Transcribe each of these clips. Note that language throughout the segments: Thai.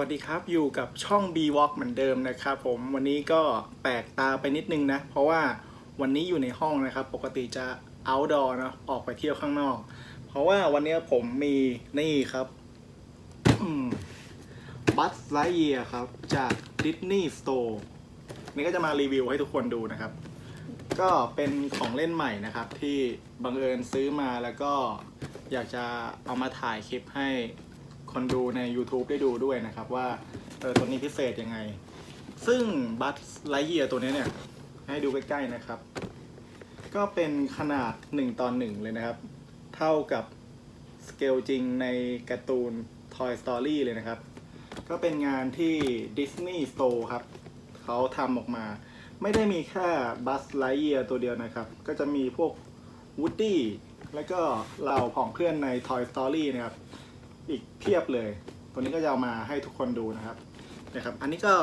วัสดีครับ อยู่กับช่อง B Walk เหมือนเดิมนะครับผมวันนี้ก็แปลกตาไปนิดนึงนะ เพราะว่าวันนี้อยู่ในห้องนะครับ ปกติจะ outdoor นะออกไปเที่ยวข้างนอก เพราะว่าวันนี้ผมมีนี่ครับบัสไลเยียครับ จาก Disney Store นี่ก็จะมารีวิวให้ทุกคนดูนะครับ ก็เป็นของเล่นใหม่นะครับ ที่บังเอิญซื้อมาแล้วก็อยากจะเอามาถ่ายคลิปให้ คนดูใน YouTube ได้ดูด้วยนะครับว่าเออตัวนี้พิเศษยังไง ซึ่งบัสไลเยียตัวนี้เนี่ย ให้ดูใกล้ๆนะครับ ก็เป็นขนาด 1ต่อ1เลยนะครับ เท่ากับสเกลจริงในการ์ตูน Toy Story เลยนะครับ ก็เป็นงานที่ Disney Store ครับ เขาทำออกมา ไม่ได้มีแค่บัสไลเยียตัวเดียวนะครับ ก็จะมีพวกวูดดี้แล้วก็เหล่าของเพื่อนใน Toy Story นะครับ อีกเพียบเลย ตัวนี้ก็จะเอามาให้ทุกคนดูนะครับนะครับ อันนี้ก็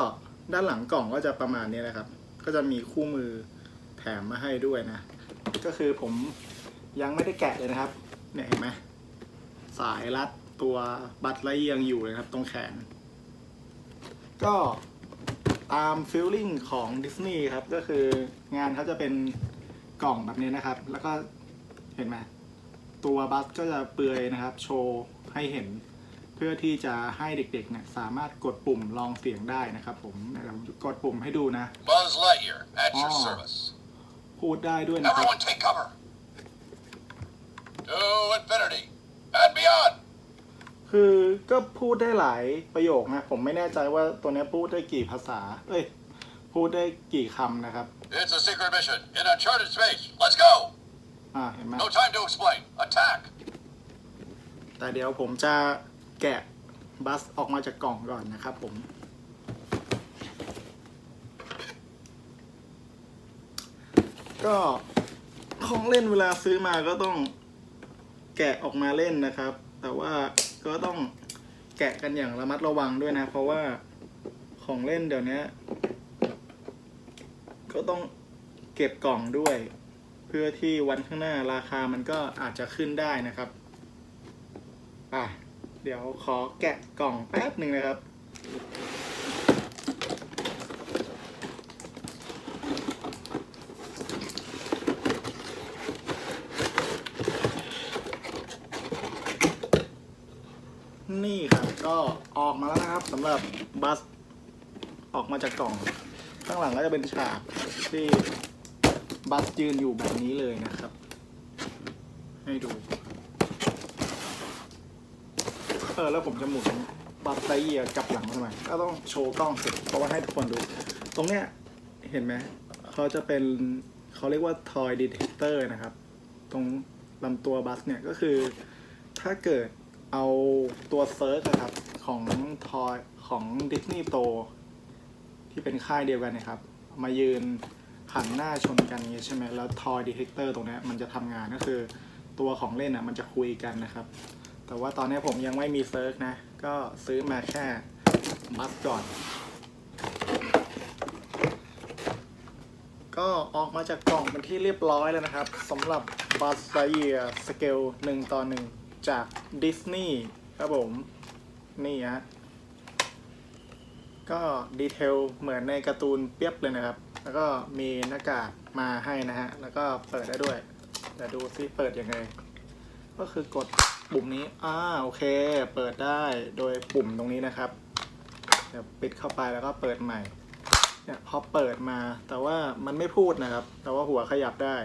ด้านหลังกล่องก็จะประมาณนี้นะครับ ก็จะมีคู่มือแถมมาให้ด้วยนะ ก็คือผมยังไม่ได้แกะเลยนะครับ เนี่ยเห็นไหมสายรัดตัวบัตรไลเยียงอยู่เลยครับ ตรงแขน ก็ตามฟิลลิ่งของดิสนีย์ครับ ก็คืองานเขาจะเป็นกล่องแบบนี้นะครับ แล้วก็เห็นไหม ตัวบัสก็จะเปลือยนะครับ โชว์ให้เห็น เพื่อที่จะให้เด็กๆเนี่ยสามารถกดปุ่มลองเสียงได้นะครับผมนะครับกดปุ่มให้ดูนะ Buzz Lightyear at your Oh. service. พูดได้ด้วยนะครับ Everyone take cover. To infinity and beyond. คือก็พูดได้หลายประโยคนะ ผมไม่แน่ใจว่าตัวเนี้ยพูดได้กี่ภาษา เอ้ย พูดได้กี่คำนะครับ It's a secret mission in uncharted space. Let's go. อ่าเห็นไหม No time to explain. Attack. แต่เดี๋ยวผมจะแกะบัสออกมาจากกล่องก่อนนะครับผม ก็ของเล่นเวลาซื้อมาก็ต้องแกะออกมาเล่นนะครับ แต่ว่าก็ต้องแกะกันอย่างระมัดระวังด้วยนะ เพราะว่าของเล่นเดี๋ยวนี้ก็ต้องเก็บกล่องด้วยเพื่อที่วันข้างหน้าราคามันก็อาจจะขึ้นได้นะครับ อะ เดี๋ยวขอแกะกล่องแป๊บหนึ่งนะครับ นี่ครับ ก็ออกมาแล้วนะครับสำหรับบัส ออกมาจากกล่อง ข้างหลังก็จะเป็นฉากที่ บัสยืนอยู่แบบนี้เลยนะครับ ให้ดู เออแล้วผมจะหมุนบัตไซเยียกลับหลังทำไมก็ต้องโชว์กล้องสิเพราะว่าให้ทุกคนดู ตรงเนี้ยเห็นไหมเขาจะเป็นเขาเรียกว่า toy detector นะครับ ตรงลำตัวบัสเนี่ยก็คือถ้าเกิดเอาตัวเซิร์ชนะครับของ toy ของดิสนีย์โตที่เป็นค่ายเดียวกันนะครับ มายืน หันหน้าชนกันอย่างงี้ใช่ไหมแล้ว toy detector ตรงเนี้ยมันจะทำงานก็คือตัวของเล่นอะมันจะคุยกันนะครับ แต่ว่าตอนนี้ผมยังไม่มีเซิร์ชนะ ก็ซื้อมาแค่บัสก่อน ก็ออกมาจากกล่องเป็นที่เรียบร้อยแล้วนะครับสำหรับบัสไ i เ e ียสเกล1ต่อ1จากดิสนีย์ครับผม นี่ฮะก็ดีเทลเหมือนในการ์ตูนเปียบเลยนะครับ แล้วก็มีหน้ากากมาให้นะฮะ แล้วก็เปิดได้ด้วย แต่ดูซิเปิดยังไง ก็คือกดปุ่มนี้ อ่า โอเค เปิดได้โดยปุ่มตรงนี้นะครับ เดี๋ยวปิดเข้าไปแล้วก็เปิดใหม่ เนี่ยพอเปิดมา แต่ว่ามันไม่พูดนะครับ แต่ว่าหัวขยับได้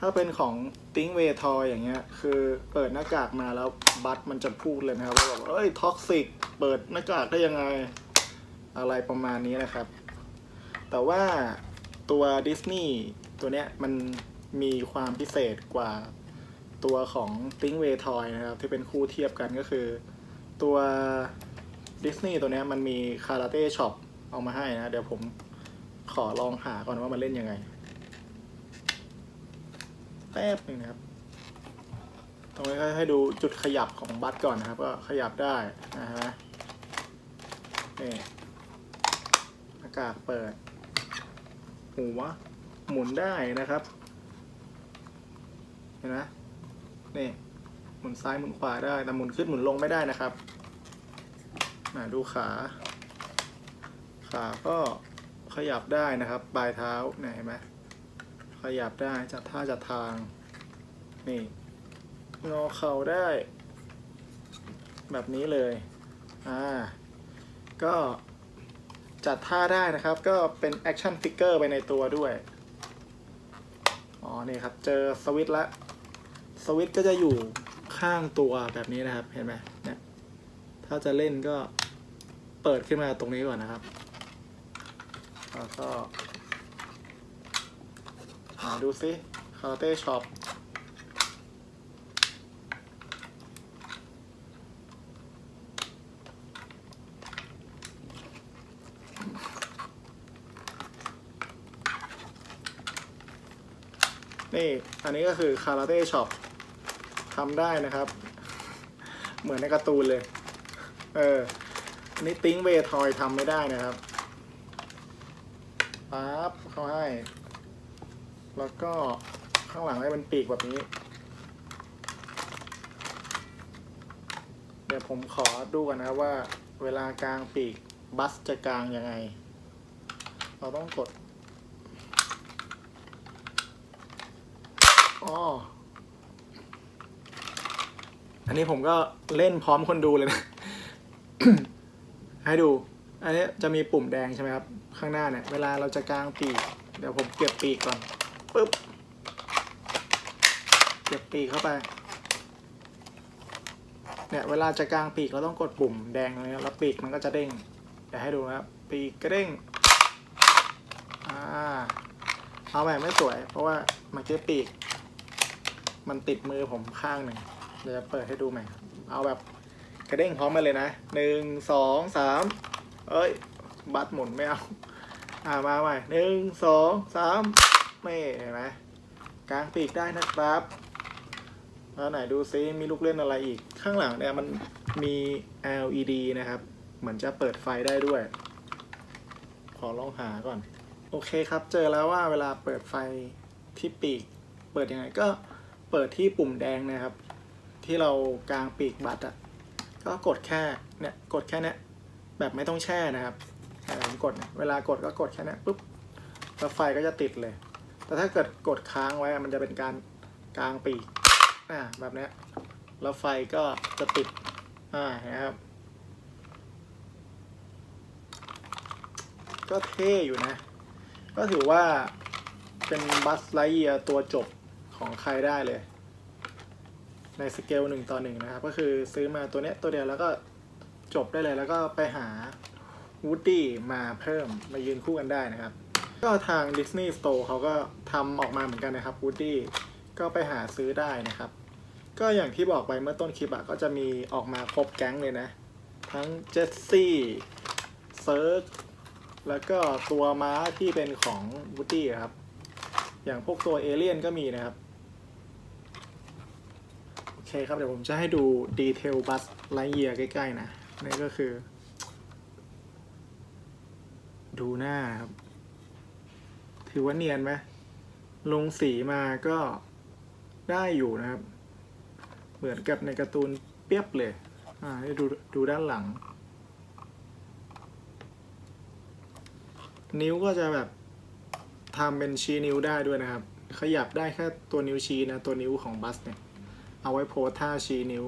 ถ้าเป็นของติ้งเวทอยอย่างเงี้ย คือเปิดหน้ากากมาแล้วบัตมันจะพูดเลยนะครับว่าแบบเอ้ยท็อกซิก เปิดหน้ากากได้ยังไง อะไรประมาณนี้นะครับ แต่ว่าตัวดิสนีย์ตัวเนี้ยมันมีความพิเศษกว่าตัวของ Think Way Toy นะครับ ที่เป็นคู่เทียบกันก็คือ ตัวดิสนีย์ตัวเนี้ยมันมีคาราเต้ช็อปเอามาให้นะ เดี๋ยวผมขอลองหาก่อนว่ามันเล่นยังไง แป๊บหนึงนะครับ ตรงนี้ก็ให้ดูจุดขยับของบัตก่อนนะครับ ก็ขยับได้นะฮะนี่หน้ากากเปิด หัวหมุนได้นะครับ เห็นไหมนี่หมุนซ้ายหมุนขวาได้ แต่หมุนขึ้นหมุนลงไม่ได้นะครับอะดูขา ขาก็ขยับได้นะครับ ปลายเท้าเห็นไหมขยับได้จัดท่าจัดทาง นี่งอเข่าได้ แบบนี้เลย อ่า ก็ จัดท่าได้นะครับ ก็เป็นแอคชั่นฟิกเกอร์ไปในตัวด้วย อ๋อ นี่ครับ เจอสวิตช์ละสวิตช์ก็จะอยู่ข้างตัวแบบนี้นะครับ เห็นไหมเนี่ย ถ้าจะเล่นก็เปิดขึ้นมาตรงนี้ก่อนนะครับ แล้วก็มาดูซิคาราเต้ช็อป นี่อันนี้ก็คือคาราเต้ช็อปทำได้นะครับ เหมือนในการ์ตูนเลย เอออันนี้ติ้งเวทอยทำไม่ได้นะครับปั๊บเขาให้ แล้วก็ข้างหลังให้เป็นปีกแบบนี้ เดี๋ยวผมขอดูกันนะว่าเวลากลางปีกบัสจะกลางยังไง เราต้องกด อ๋อ อันนี้ผมก็เล่นพร้อมคนดูเลยนะ ให้ดู อันนี้จะมีปุ่มแดงใช่ไหมครับ ข้างหน้าเนี่ย เวลาเราจะกลางปีก เดี๋ยวผมเก็บปีกก่อนปึ๊บ เก็บปีกเข้าไป เนี่ยเวลาจะกลางปีกเราต้องกดปุ่มแดงตรงนี้แล้วปีกมันก็จะเด้งเดี๋ยวให้ดูนะครับ ปีกกระเด้ง อ่า เอาแบบไม่สวย เพราะว่ามื่อกี้ปีก มันติดมือผมข้างหนึ่งเดี๋ยวจะเปิดให้ดูใหม่ครับเอาแบบกระเด้งพร้อมมาเลยนะหนึ่งสองสามเอ้ย บัตรหมุนไม่เอา อ่ามาใหม่หนึ่งสองสามไม่เห็นไหมกลางปีกได้นะครับ แล้วไหนดูซิมีลูกเล่นอะไรอีก ข้างหลังเนี่ยมันมี LED นะครับ เหมือนจะเปิดไฟได้ด้วย ขอลองหาก่อน โอเคครับ เจอแล้วว่าเวลาเปิดไฟที่ปีก เปิดยังไงก็ เปิดที่ปุ่มแดงนะครับ ที่เรากางปีกบัตรอะก็กดแค่เนี่ยกดแค่เนี้ยแบบไม่ต้องแช่นะครับแต่ผมกดเวลากดก็กดแค่เนี้ยปุ๊บแล้วไฟก็จะติดเลย แต่ถ้าเกิดกดค้างไว้มันจะเป็นการกางปีกอ่าแบบเนี้ยแล้วไฟก็จะติดอ่าเห็นะครับก็เท่อยู่นะ ก็ถือว่าเป็นบัสไลเยียตัวจบ ของใครได้เลย ในสเกลหนึ่งต่อหนึ่งนะครับ ก็คือซื้อมาตัวเนี้ยตัวเดียวแล้วก็จบได้เลยแล้วก็ไปหาวูดดี้มาเพิ่มมายืนคู่กันได้นะครับ ก็ทาง Disney Store เขาก็ทำออกมาเหมือนกันนะครับวูดดี้ก็ไปหาซื้อได้นะครับ ก็อย่างที่บอกไปเมื่อต้นคลิปอะก็จะมีออกมาครบแก๊งเลยนะ ทั้งเจสซี่เซิร์ชแล้วก็ตัวม้าที่เป็นของวูดดี้ครับ อย่างพวกตัวเอเลี่ยนก็มีนะครับ เคครับ เดี๋ยวผมจะให้ดูดีเทลบัสไลเยียใกล้ๆนะนี่ก็คือ ดูหน้าครับ ถือว่าเนียนไหมลงสีมาก็ได้อยู่นะครับ เหมือนกับในการ์ตูนเปียบเลย อ่าให้ดูดูด้านหลัง นิ้วก็จะแบบทำเป็นชี้นิ้วได้ด้วยนะครับ ขยับได้แค่ตัวนิ้วชี้นะ ตัวนิ้วของบัสเนี่ย เอาไว้โพสท่าชี้นิ้ว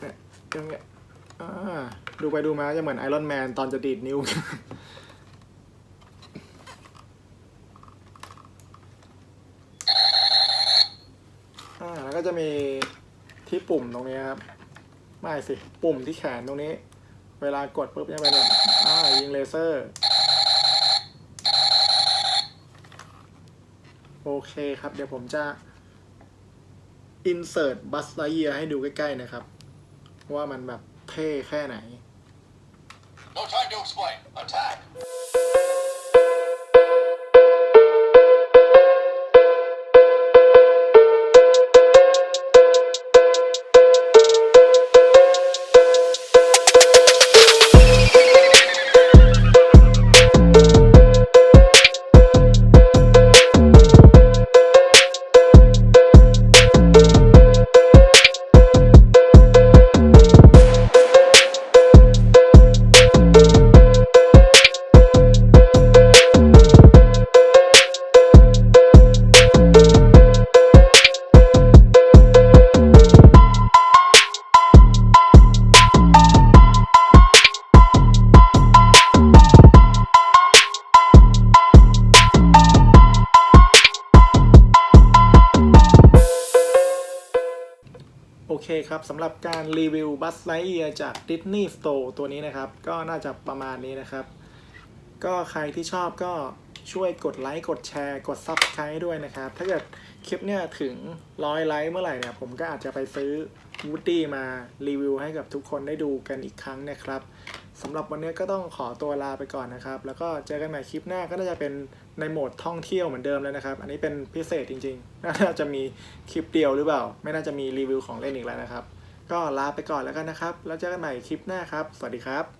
เนี่ยอย่างเงี้ยดูไปดูมาจะเหมือนไอรอนแมนตอนจะดีดนิ้ว แล้วก็จะมีที่ปุ่มตรงนี้ครับ ไม่สิ ปุ่มที่แขนตรงนี้ เวลากดปุ๊บจะเป็นแบบอ่ายิงเลเซอร์ โอเคครับ เดี๋ยวผมจะ insert Buzz Lightyear ให้ดูใกล้ๆนะครับ ว่ามันแบบเท่แค่ไหน No time to explain. Attack! เคครับสำหรับการรีวิวบัสไลเอียจาก Disney Store ตัวนี้นะครับ ก็น่าจะประมาณนี้นะครับ ก็ใครที่ชอบก็ช่วยกดไลค์กดแชร์ กด Subscribe ด้วยนะครับ ถ้าเกิดคลิปเนี่ยถึงร้อยไลค์เมื่อไหร่เนี่ย ผมก็อาจจะไปซื้อวูดดี้มารีวิวให้กับทุกคนได้ดูกันอีกครั้งนะครับ สำหรับวันนี้ก็ต้องขอตัวลาไปก่อนนะครับ แล้วก็เจอกันใหม่คลิปหน้าก็น่าจะเป็นในโหมดท่องเที่ยวเหมือนเดิมแล้วนะครับ อันนี้เป็นพิเศษจริงๆ น่าจะมีคลิปเดียวหรือเปล่า ไม่น่าจะมีรีวิวของเล่นอีกแล้วนะครับ ก็ลาไปก่อนแล้วกันนะครับ แล้วเจอกันใหม่คลิปหน้าครับ สวัสดีครับ